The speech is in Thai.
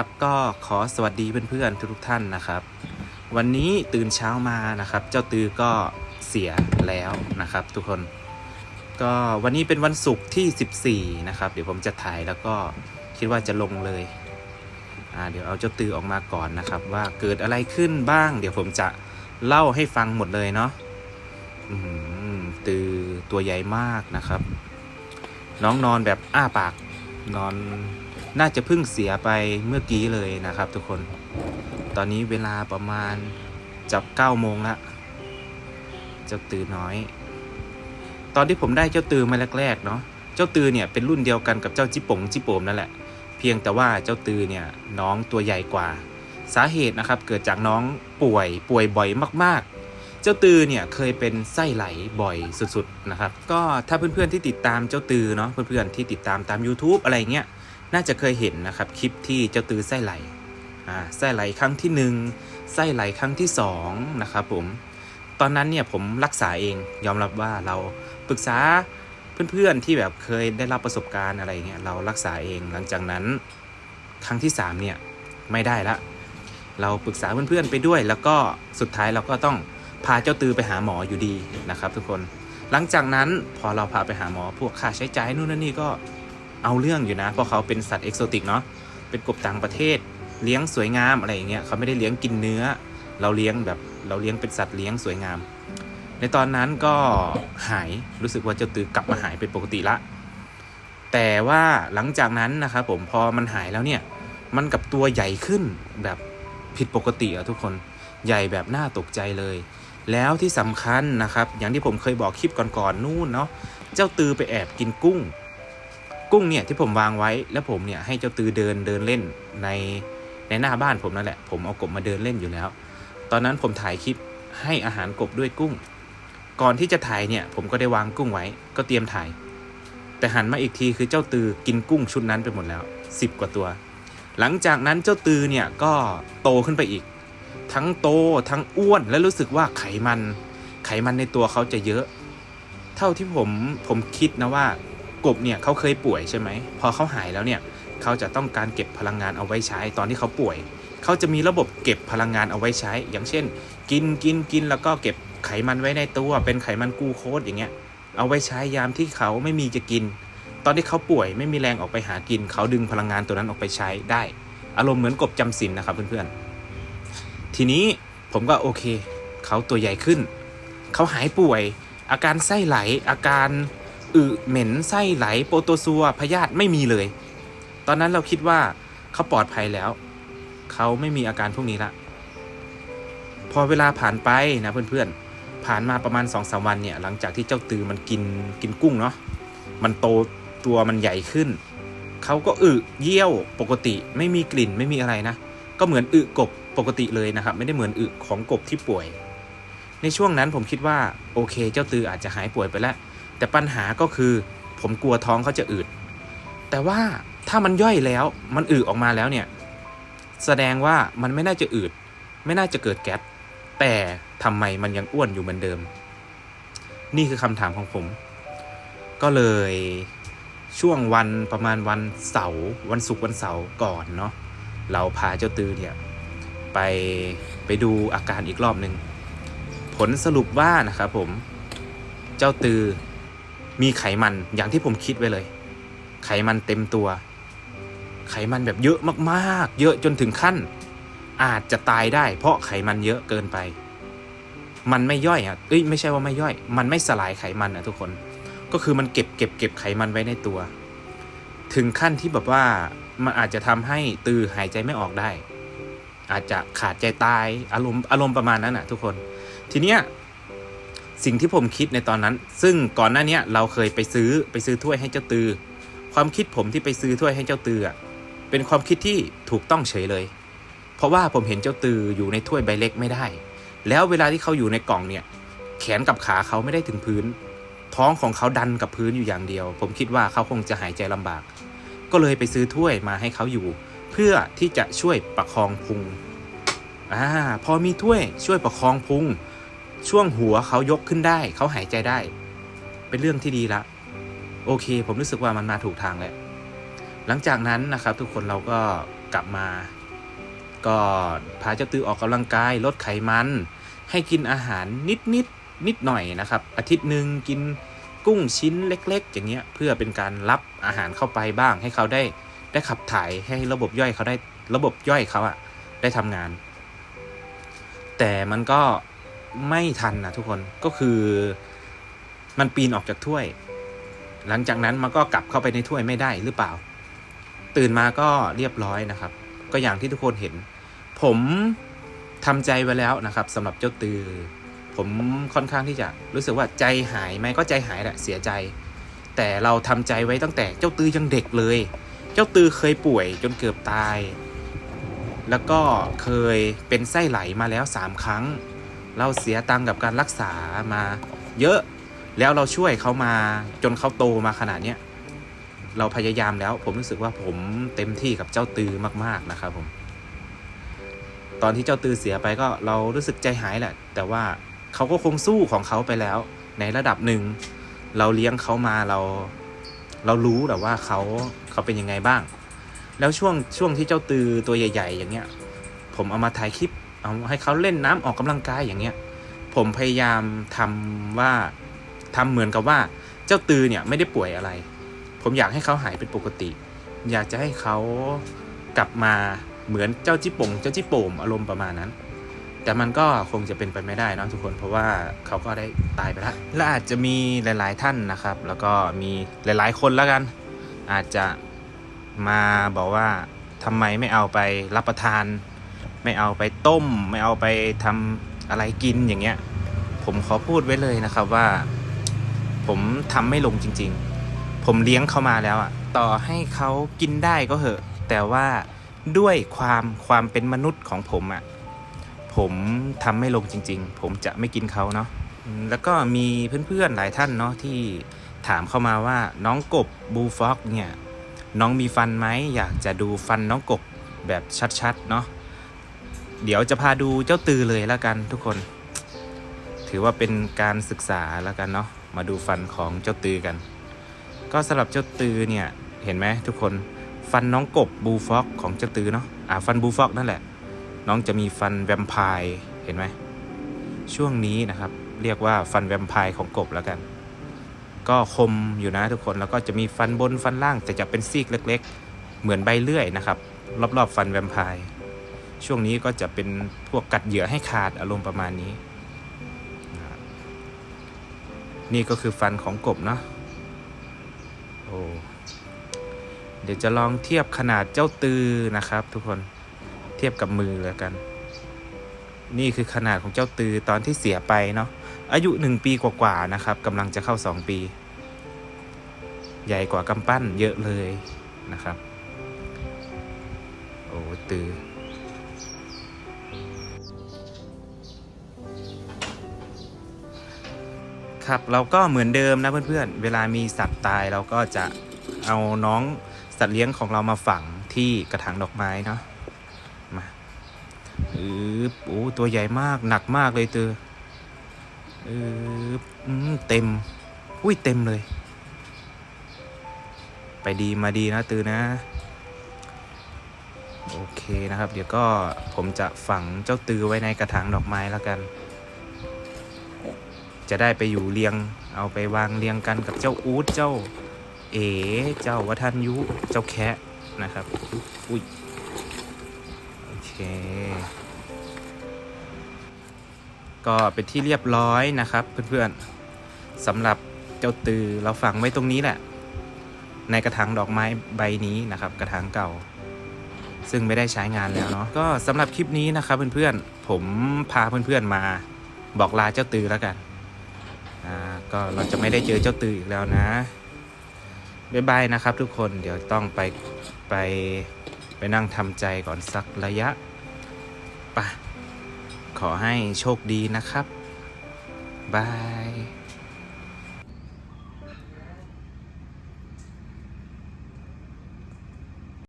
ครับก็ขอสวัสดีเพื่อนๆทุกๆท่านนะครับ วันนี้ตื่นเช้ามานะครับ เจ้าตือก็เสียแล้วนะครับ ทุกคน ก็วันนี้เป็นวันศุกร์ที่ 14 นะครับ เดี๋ยวผมจะถ่ายแล้วก็คิดว่าจะลงเลยอ่าเดี๋ยวเอาเจ้าตือออกมาก่อนนะครับ ว่าเกิดอะไรขึ้นบ้าง เดี๋ยวผมจะเล่าให้ฟังหมดเลยเนาะอื้อหือตือตัวใหญ่มากนะครับ น้องนอนแบบอ้าปากนอน น่าจะเพิ่งเสียไปเมื่อกี้เลยนะครับทุกคน ตอนนี้เวลาประมาณจับ9โมงละเจ้าตือน้อย ตอนที่ผมได้เจ้าตือมาแรกๆเนาะ เจ้าตือเนี่ยเป็นรุ่นเดียวกันกับเจ้าจิป๋งจิโปมนั่นแหละ เพียงแต่ว่าเจ้าตือเนี่ยน้องตัวใหญ่กว่า สาเหตุนะครับเกิดจากน้องป่วยป่วยบ่อยมากๆ เจ้าตือเนี่ยเคยเป็นไส้ไหลบ่อยสุดๆนะครับ ก็ถ้าเพื่อนๆที่ติดตามเจ้าตือเนาะเพื่อนๆที่ติดตามตาม YouTube อะไรเงี้ย น่าจะเคยเห็นนะครับคลิปที่เจ้าตือไส้ไหลอ่าไส้ไหลครั้งที่หนึ่งไส้ไหลครั้งที่สองนะครับผมตอนนั้นเนี่ยผมรักษาเองยอมรับว่าเราปรึกษาเพื่อนๆที่แบบเคยได้รับประสบการณ์อะไรเงี้ยเรารักษาเองหลังจากนั้น ครั้งที่สามเนี่ยไม่ได้ละ เราปรึกษาเพื่อนๆไปด้วย แล้วก็สุดท้ายเราก็ต้องพาเจ้าตือไปหาหมออยู่ดีนะครับ ทุกคน หลังจากนั้นพอเราพาไปหาหมอพวกค่าใช้จ่ายนู่นนั่นนี่ก็ เอาเรื่องอยู่นะ เพราะเขาเป็นสัตว์เอกโซติกเนาะเป็นกบต่างประเทศ เลี้ยงสวยงามอะไรอย่างเงี้ยเขาไม่ได้เลี้ยงกินเนื้อ เราเลี้ยงแบบเราเลี้ยงเป็นสัตว์เลี้ยงสวยงาม ในตอนนั้นก็หายรู้สึกว่าเจ้าตือกลับมาหายเป็นปกติละ แต่ว่าหลังจากนั้นนะครับผมพอมันหายแล้วเนี่ยมันกับตัวใหญ่ขึ้นแบบผิดปกติอะทุกคนใหญ่แบบน่าตกใจเลย แล้วที่สำคัญนะครับ อย่างที่ผมเคยบอกคลิปก่อนๆนู่นเนาะเจ้าตือไปแอบกินกุ้ง กุ้งเนี่ยที่ผมวางไว้แล้วผมเนี่ยให้เจ้าตือเดินเดินเล่นในในหน้าบ้านผมนั่นแหละ ผมเอากบมาเดินเล่นอยู่แล้ว ตอนนั้นผมถ่ายคลิปให้อาหารกบด้วยกุ้ง ก่อนที่จะถ่ายเนี่ยผมก็ได้วางกุ้งไว้ ก็เตรียมถ่าย แต่หันมาอีกทีคือเจ้าตือกินกุ้งชุดนั้นไปหมดแล้วสิบกว่าตัว หลังจากนั้นเจ้าตือเนี่ยก็โตขึ้นไปอีก ทั้งโตทั้งอ้วนและรู้สึกว่าไขมัน ไขมันในตัวเขาจะเยอะ เท่าที่ผมผมคิดนะว่า กบเนี่ยเขาเคยป่วยใช่ไหมพอเขาหายแล้วเนี่ยเขาจะต้องการเก็บพลังงานเอาไว้ใช้ตอนที่เขาป่วย เขาจะมีระบบเก็บพลังงานเอาไว้ใช้ อย่างเช่น กินกินกินแล้วก็เก็บไขมันไว้ในตัวเป็นไขมันกูโคสอย่างเงี้ยเอาไว้ใช้ยามที่เขาไม่มีจะกิน ตอนที่เขาป่วยไม่มีแรงออกไปหากิน เขาดึงพลังงานตัวนั้นออกไปใช้ได้ อารมณ์เหมือนกบจำศีลนะครับเพื่อนๆ ทีนี้ผมก็โอเค เขาตัวใหญ่ขึ้น เขาหายป่วย อาการไส้ไหลอาการ อึเหม็นไส้ไหลโปรโตซัวพยาธิไม่มีเลย ตอนนั้นเราคิดว่าเขาปลอดภัยแล้ว เขาไม่มีอาการพวกนี้ละ พอเวลาผ่านไปนะเพื่อนๆ ผ่านมาประมาณ2อสวันเนี่ย หลังจากที่เจ้าตือมันกินกินกุ้งเนาะ มันโตตัวมันใหญ่ขึ้น เขาก็อึเยี่ยวปกติไม่มีกลิ่นไม่มีอะไรนะ ก็เหมือนอึกบปกติเลยนะครับ ไม่ได้เหมือนอึของกบที่ป่วย ในช่วงนั้นผมคิดว่าโอเค เจ้าตืออาจจะหายป่วยไปแล้ว แต่ปัญหาก็คือผมกลัวท้องเขาจะอืด แต่ว่าถ้ามันย่อยแล้วมันอืดออกมาแล้วเนี่ย แสดงว่ามันไม่น่าจะอืด ไม่น่าจะเกิดแก๊สแต่ทำไมมันยังอ้วนอยู่เหมือนเดิม นี่คือคำถามของผม ก็เลยช่วงวันประมาณวันเสาร์วันศุกร์วันเสาร์ก่อนเนาะเราพาเจ้าตือเนี่ยไปไปดูอาการอีกรอบหนึ่งผลสรุปว่านะครับผมเจ้าตือ มีไขมันอย่างที่ผมคิดไว้เลย ไขมันเต็มตัว ไขมันแบบเยอะมากๆ เยอะจนถึงขั้น อาจจะตายได้ เพราะไขมันเยอะเกินไป มันไม่ย่อยอะเอ้ยไม่ใช่ว่าไม่ย่อย มันไม่สลายไขมันอะทุกคน ก็คือมันเก็บเก็บเก็บไขมันไว้ในตัว ถึงขั้นที่แบบว่ามันอาจจะทำให้ตือหายใจไม่ออกได้ อาจจะขาดใจตายอารมณ์อารมณ์ประมาณนั้นอะ ทุกคน ทีเนี้ย สิ่งที่ผมคิดในตอนนั้น ซึ่งก่อนหน้านี้เราเคยไปซื้อไปซื้อถ้วยให้เจ้าตือ ความคิดผมที่ไปซื้อถ้วยให้เจ้าตือเป็นความคิดที่ถูกต้องเฉยเลย เพราะว่าผมเห็นเจ้าตืออยู่ในถ้วยใบเล็กไม่ได้ แล้วเวลาที่เขาอยู่ในกล่องเนี่ย แขนกับขาเขาไม่ได้ถึงพื้น ท้องของเขาดันกับพื้นอยู่อย่างเดียว ผมคิดว่าเขาคงจะหายใจลำบาก ก็เลยไปซื้อถ้วยมาให้เขาอยู่ เพื่อที่จะช่วยประคองพุงอ่าพอมีถ้วยช่วยประคองพุง ช่วงหัวเขายกขึ้นได้ เขาหายใจได้ เป็นเรื่องที่ดีละ โอเค ผมรู้สึกว่ามันมาถูกทางแล้ว หลังจากนั้นนะครับ ทุกคนเราก็กลับมา ก็พาเจ้าตือออกกำลังกาย ลดไขมัน ให้กินอาหารนิดนิดนิดหน่อยนะครับ อาทิตย์หนึ่งกินกุ้งชิ้นเล็ก ๆ อย่างเงี้ย เพื่อเป็นการรับอาหารเข้าไปบ้าง ให้เขาได้ได้ขับถ่ายให้ระบบย่อยเขาได้ระบบย่อยเขาอะได้ทำงาน แต่มันก็ ไม่ทันนะทุกคนก็คือมันปีนออกจากถ้วย หลังจากนั้นมันก็กลับเข้าไปในถ้วยไม่ได้หรือเปล่า ตื่นมาก็เรียบร้อยนะครับ ก็อย่างที่ทุกคนเห็น ผมทำใจไว้แล้วนะครับสำหรับเจ้าตือ ผมค่อนข้างที่จะรู้สึกว่าใจหายไหมก็ใจหายแหละเสียใจ แต่เราทำใจไว้ตั้งแต่เจ้าตือยังเด็กเลย เจ้าตือเคยป่วยจนเกือบตาย แล้วก็เคยเป็นไส้ไหลมาแล้วสามครั้ง เราเสียตังค์กับการรักษามาเยอะ แล้วเราช่วยเขามาจนเขาโตมาขนาดเนี้ยเราพยายามแล้ว ผมรู้สึกว่าผมเต็มที่กับเจ้าตือมากๆนะครับผม ตอนที่เจ้าตือเสียไปก็เรารู้สึกใจหายแหละ แต่ว่าเขาก็คงสู้ของเขาไปแล้ว ในระดับหนึ่ง เราเลี้ยงเขามาเรา เรารู้แต่ว่าเขาเขาเป็นยังไงบ้าง แล้วช่วงช่วงที่เจ้าตือตัวใหญ่ ๆ อย่างเงี้ย ผมเอามาถ่ายคลิป เอาให้เขาเล่นน้ำออกกำลังกายอย่างเงี้ย ผมพยายามทำว่าทำเหมือนกับว่าเจ้าตือเนี่ยไม่ได้ป่วยอะไร ผมอยากให้เขาหายเป็นปกติ อยากจะให้เขากลับมาเหมือนเจ้าจิป่งเจ้าจิโป่มอารมณ์ประมาณนั้น แต่มันก็คงจะเป็นไปไม่ได้นอะทุกคนเพราะว่าเขาก็ได้ตายไปแล้วและอาจจะมีหลาย ๆท่านนะครับ แล้วก็มีหลาย ๆ คนแล้วกัน อาจจะมาบอกว่าทำไมไม่เอาไปรับประทาน ไม่เอาไปต้ม ไม่เอาไปทำอะไรกินอย่างเงี้ย ผมขอพูดไว้เลยนะครับว่า ผมทำไม่ลงจริง ๆ ผมเลี้ยงเขามาแล้วอะต่อให้เขากินได้ก็เหอะ แต่ว่าด้วยความความเป็นมนุษย์ของผมอะผมทำไม่ลงจริง ๆ ผมจะไม่กินเขาเนาะแล้วก็มีเพื่อนๆหลายท่านเนาะที่ถามเข้ามาว่าน้องกบบูฟ็อกเนี่ยน้องมีฟันไหมอยากจะดูฟันน้องกบแบบชัดๆเนาะ เดี๋ยวจะพาดูเจ้าตือเลยแล้วกันทุกคน ถือว่าเป็นการศึกษาแล้วกันเนาะมาดูฟันของเจ้าตือกัน ก็สำหรับเจ้าตือเนี่ยเห็นไหมทุกคนฟันน้องกบบูฟอกของเจ้าตือเนาะอ่าฟันบูฟอกนั่นแหละ น้องจะมีฟันแวมไพร์เห็นไหมช่วงนี้นะครับ เรียกว่าฟันแวมไพร์ของกบแล้วกัน ก็คมอยู่นะทุกคนแล้วก็จะมีฟันบนฟันล่างแต่จะเป็นซีกเล็ก ๆ เหมือนใบเลื่อยนะครับ รอบๆฟันแวมไพร์ ช่วงนี้ก็จะเป็นพวกกัดเหยื่อให้ขาดอารมณ์ประมาณนี้ นี่ก็คือฟันของกบเนาะโอ้เดี๋ยวจะลองเทียบขนาดเจ้าตือนะครับ ทุกคนเทียบกับมือแล้วกัน นี่คือขนาดของเจ้าตือตอนที่เสียไปเนาะอายุหนึ่งปีกว่าๆนะครับกำลังจะเข้าสองปี ใหญ่กว่ากำปั้นเยอะเลยนะครับ โอ้ตือ ครับเราก็เหมือนเดิมนะเพื่อนๆ เวลามีสัตว์ตายเราก็จะเอาน้องสัตว์เลี้ยงของเรามาฝังที่กระถางดอกไม้เนาะมาอือโอ้ตัวใหญ่มากหนักมากเลยตือเอออืมเต็มอุ้ยเต็มเลย ไปดีมาดีนะตือนะโอเคนะครับ เดี๋ยวก็ผมจะฝังเจ้าตือไว้ในกระถางดอกไม้แล้วกัน จะได้ไปอยู่เรียง เอาไปวางเรียงกันกับเจ้าอูดเจ้า เอ๋เจ้าวัฒนยุเจ้าแคะนะครับอุ้ยโอเค ก็เป็นที่เรียบร้อยนะครับเพื่อนๆสำหรับเจ้าตือเราฝังไว้ตรงนี้แหละ ในกระถางดอกไม้ใบนี้นะครับ กระถางเก่า ซึ่งไม่ได้ใช้งานแล้วเนาะก็สำหรับคลิปนี้นะครับเพื่อนๆผมพาเพื่อนๆมาบอกลาเจ้าตือแล้วกัน ก็เราจะไม่ได้เจอเจ้าตืออีกแล้วนะบ๊ายบายนะครับทุกคนเดี๋ยวต้องไปไปไปนั่งทำใจก่อนสักระยะปะขอให้โชคดีนะครับบาย